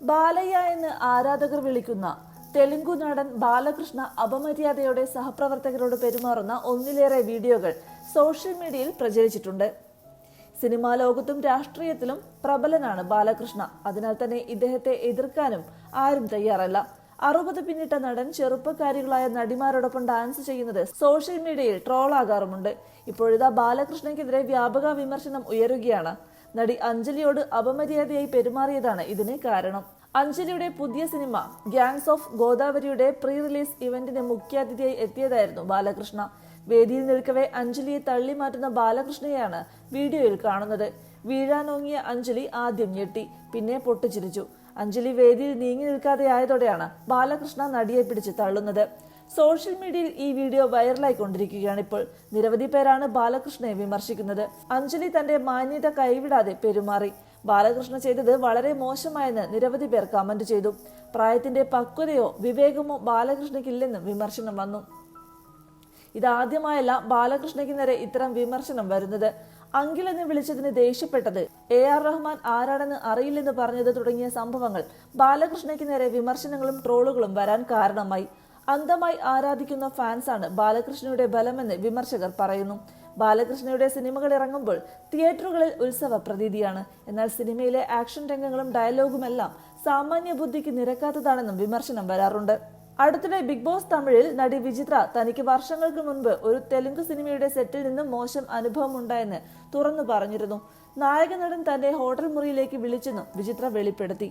ബാലയ്യ എന്ന് ആരാധകർ വിളിക്കുന്ന തെലുങ്കു നടൻ ബാലകൃഷ്ണ അപമര്യാദയോടെ സഹപ്രവർത്തകരോട് പെരുമാറുന്ന ഒന്നിലേറെ വീഡിയോകൾ സോഷ്യൽ മീഡിയയിൽ പ്രചരിച്ചിട്ടുണ്ട്. സിനിമാ ലോകത്തും രാഷ്ട്രീയത്തിലും പ്രബലനാണ് ബാലകൃഷ്ണ. അതിനാൽ തന്നെ ഇദ്ദേഹത്തെ എതിർക്കാനും ആരും തയ്യാറല്ല. അറുപത് പിന്നിട്ട നടൻ ചെറുപ്പക്കാരികളായ നടിമാരോടൊപ്പം ഡാൻസ് ചെയ്യുന്നത് സോഷ്യൽ മീഡിയയിൽ ട്രോളാകാറുമുണ്ട്. ഇപ്പോഴിതാ ബാലകൃഷ്ണയ്ക്കെതിരെ വ്യാപക വിമർശനം ഉയരുകയാണ്. നടി അഞ്ജലിയോട് അപമര്യാദയായി പെരുമാറിയതാണ് ഇതിന് കാരണം. അഞ്ജലിയുടെ പുതിയ സിനിമ ഗ്യാങ്സ് ഓഫ് ഗോദാവരിയുടെ പ്രീ റിലീസ് ഇവന്റിന് മുഖ്യാതിഥിയായി എത്തിയതായിരുന്നു ബാലകൃഷ്ണ. വേദിയിൽ നിൽക്കവെ അഞ്ജലിയെ തള്ളി മാറ്റുന്ന ബാലകൃഷ്ണയെയാണ് വീഡിയോയിൽ കാണുന്നത്. വീഴാനോങ്ങിയ അഞ്ജലി ആദ്യം ഞെട്ടി പിന്നെ പൊട്ടിച്ചിരിച്ചു. അഞ്ജലി വേദിയിൽ നീങ്ങി നിൽക്കാതെ ആയതോടെയാണ് ബാലകൃഷ്ണ നടിയെ പിടിച്ച് തള്ളുന്നത്. സോഷ്യൽ മീഡിയയിൽ ഈ വീഡിയോ വൈറലായി കൊണ്ടിരിക്കുകയാണ് ഇപ്പോൾ. നിരവധി പേരാണ് ബാലകൃഷ്ണയെ വിമർശിക്കുന്നത്. അഞ്ജലി തന്റെ മാന്യത കൈവിടാതെ പെരുമാറി. ബാലകൃഷ്ണ ചെയ്തത് വളരെ മോശമായെന്ന് നിരവധി പേർ കമന്റ് ചെയ്തു. പ്രായത്തിന്റെ പക്വതയോ വിവേകമോ ബാലകൃഷ്ണയ്ക്കില്ലെന്നും വിമർശനം വന്നു. ഇതാദ്യമായല്ല ബാലകൃഷ്ണയ്ക്ക് നേരെ ഇത്തരം വിമർശനം വരുന്നത്. അങ്കിൾ എന്ന് വിളിച്ചതിന് ദേഷ്യപ്പെട്ടത് എ ആർ റഹ്മാൻ ആരാണെന്ന് അറിയില്ലെന്ന് പറഞ്ഞത് തുടങ്ങിയ സംഭവങ്ങൾ ബാലകൃഷ്ണയ്ക്ക് നേരെ വിമർശനങ്ങളും ട്രോളുകളും വരാൻ കാരണമായി. അന്ധമായി ആരാധിക്കുന്ന ഫാൻസാണ് ബാലകൃഷ്ണയുടെ ബലമെന്ന് വിമർശകർ പറയുന്നു. ബാലകൃഷ്ണയുടെ സിനിമകൾ ഇറങ്ങുമ്പോൾ തിയേറ്ററുകളിൽ ഉത്സവ പ്രതീതിയാണ്. എന്നാൽ സിനിമയിലെ ആക്ഷൻ രംഗങ്ങളും ഡയലോഗുമെല്ലാം സാമാന്യ ബുദ്ധിക്ക് നിരക്കാത്തതാണെന്നും വിമർശനം വരാറുണ്ട്. അടുത്തിടെ ബിഗ് ബോസ് തമിഴിൽ നടി വിചിത്ര തനിക്ക് വർഷങ്ങൾക്ക് മുൻപ് ഒരു തെലുങ്ക് സിനിമയുടെ സെറ്റിൽ നിന്നും മോശം അനുഭവം ഉണ്ടായെന്ന് തുറന്നു പറഞ്ഞിരുന്നു. നായക നടൻ തന്റെ ഹോട്ടൽ മുറിയിലേക്ക് വിളിച്ചെന്നും വിചിത്ര വെളിപ്പെടുത്തി.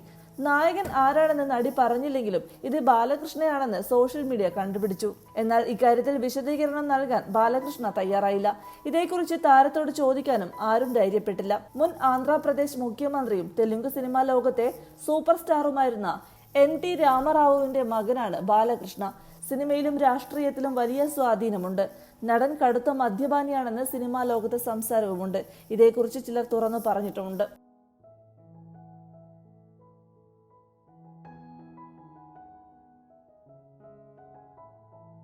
നായകൻ ആരാണെന്ന് നടി പറഞ്ഞില്ലെങ്കിലും ഇത് ബാലകൃഷ്ണയാണെന്ന് സോഷ്യൽ മീഡിയ കണ്ടുപിടിച്ചു. എന്നാൽ ഇക്കാര്യത്തിൽ വിശദീകരണം നൽകാൻ ബാലകൃഷ്ണ തയ്യാറായില്ല. ഇതേക്കുറിച്ച് താരത്തോട് ചോദിക്കാനും ആരും ധൈര്യപ്പെട്ടില്ല. മുൻ ആന്ധ്രാപ്രദേശ് മുഖ്യമന്ത്രിയും തെലുങ്ക് സിനിമാ ലോകത്തെ സൂപ്പർ സ്റ്റാറുമായിരുന്ന എൻ ടി രാമറാവുവിന്റെ മകനാണ് ബാലകൃഷ്ണ. സിനിമയിലും രാഷ്ട്രീയത്തിലും വലിയ സ്വാധീനമുണ്ട്. നടൻ കടുത്ത മദ്യപാനിയാണെന്ന് സിനിമാ ലോകത്ത് സംസാരവുമുണ്ട്. ഇതേക്കുറിച്ച് ചിലർ തുറന്നു പറഞ്ഞിട്ടുമുണ്ട്.